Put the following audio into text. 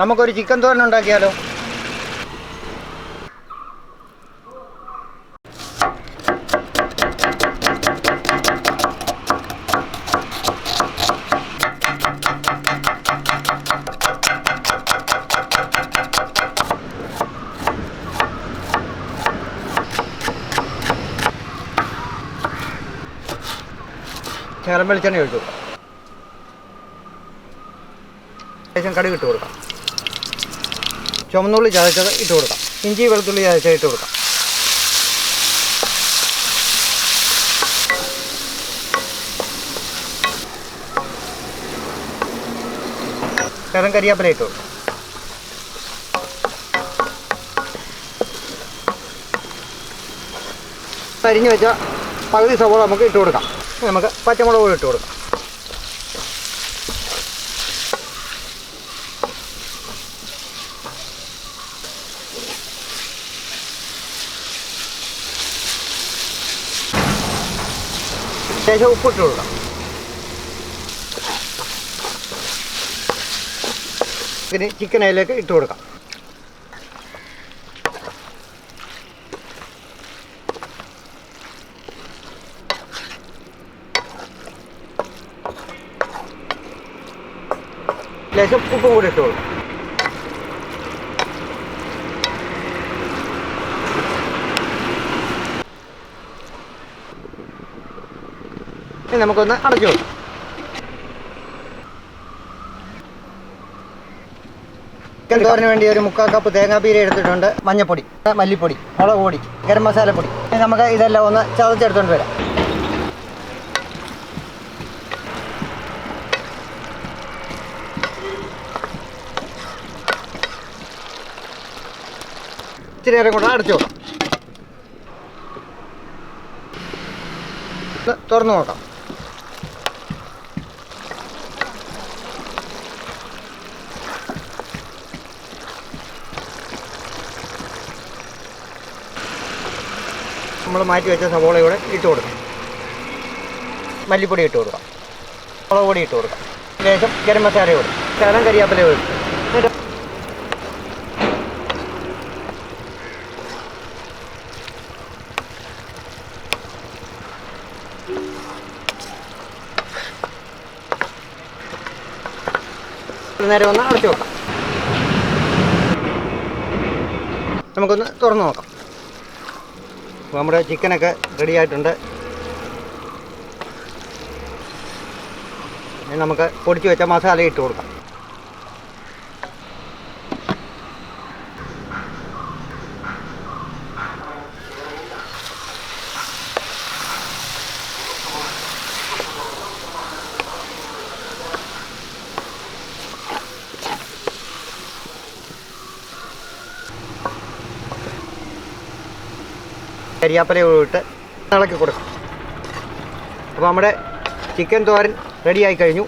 നമുക്കൊരു ചിക്കൻ തോരൻ ഉണ്ടാക്കിയാലോ? വെളിച്ചെണ്ണ കൊടുക്കാം ശേഷം കടുക് ഇട്ട് കൊടുക്കാം. ചുമന്നുള്ളി ചതച്ചത് ഇട്ട് കൊടുക്കാം. ഇഞ്ചി വെളുത്തുള്ളി ചതച്ചത് ഇട്ട് കൊടുക്കാം. കരം കരിയാപ്പില ഇട്ട് കൊടുക്കാം. അരിഞ്ഞു വെച്ച പകുതി സവോള നമുക്ക് ഇട്ട് കൊടുക്കാം. നമുക്ക് പച്ചമുളക് ഇട്ട് കൊടുക്കാം. ശേഷം ഉപ്പിട്ട് കൊടുക്കാം പിന്നെ ചിക്കൻ അതിലേക്ക് ഇട്ട് കൊടുക്കാം. ലേശം ഉപ്പും കൂടി ഇട്ട് ഇനി നമുക്കൊന്ന് അടച്ചു വെക്കാം ചിക്കൻ വേണ്ടി ഒരു മുക്കാൽ കപ്പ് തേങ്ങാപ്പീര എടുത്തിട്ടുണ്ട്. മഞ്ഞപ്പൊടി മല്ലിപ്പൊടി മുളക് പൊടി ഗരം മസാലപ്പൊടി ഇനി നമുക്ക് ഇതെല്ലാം ഒന്ന് ചതച്ചെടുത്തോണ്ട് വരാം. ഇച്ചിരി നേരം കൂടെ അടച്ചു നോക്കാം. തുറന്നു നോക്കാം. നമ്മൾ മാറ്റി വെച്ച സവോള കൂടെ ഇട്ട് കൊടുക്കാം. മല്ലിപ്പൊടി ഇട്ട് കൊടുക്കാം. മുളക് പൊടി ഇട്ട് കൊടുക്കാം. ശേഷം ഗരം മസാല കൊടുക്കും ശകലം കരിയാപ്പില കൊടുക്കും നേരം ഒന്ന് അടച്ചു വെക്കാം. നമുക്കൊന്ന് തുറന്നു നോക്കാം. അപ്പോൾ നമ്മുടെ ചിക്കനൊക്കെ റെഡി ആയിട്ടുണ്ട് നമുക്ക് പൊടിച്ച് വെച്ച മസാല ഇട്ട് കൊടുക്കാം. കരിയാപ്പല ഇട്ട് ഇളക്കി കൊടുക്കും. അപ്പോൾ നമ്മുടെ ചിക്കൻ തോരൻ റെഡിയായി കഴിഞ്ഞു.